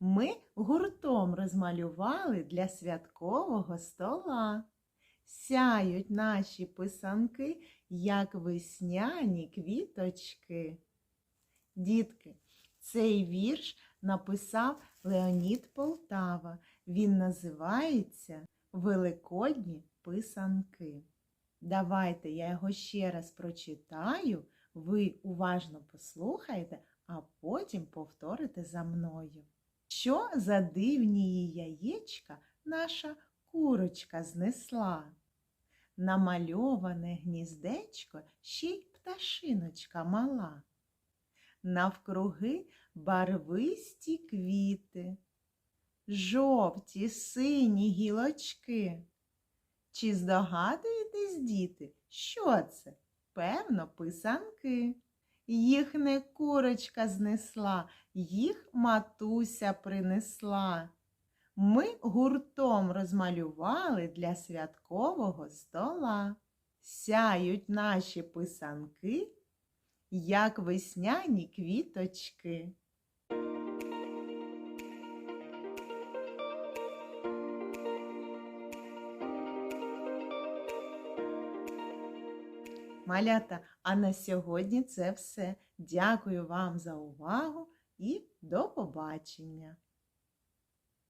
Ми гуртом розмалювали для святкового стола. Сяють наші писанки, як весняні квіточки. Дітки, цей вірш написав Леонід Полтава. Він називається Великодні писанки. Давайте я його ще раз прочитаю, ви уважно послухаєте, а потім повторите за мною. Що за дивні яєчка наша курочка знесла? Намальоване гніздечко ще й пташиночка мала. Навкруги барвисті квіти, жовті, сині гілочки. Чи здогадуєтесь, діти, що це? Певно, писанки. Їх не курочка знесла, їх матуся принесла. Ми гуртом розмалювали для святкового стола. Сяють наші писанки, як весняні квіточки. Малята, а на сьогодні це все. Дякую вам за увагу і до побачення!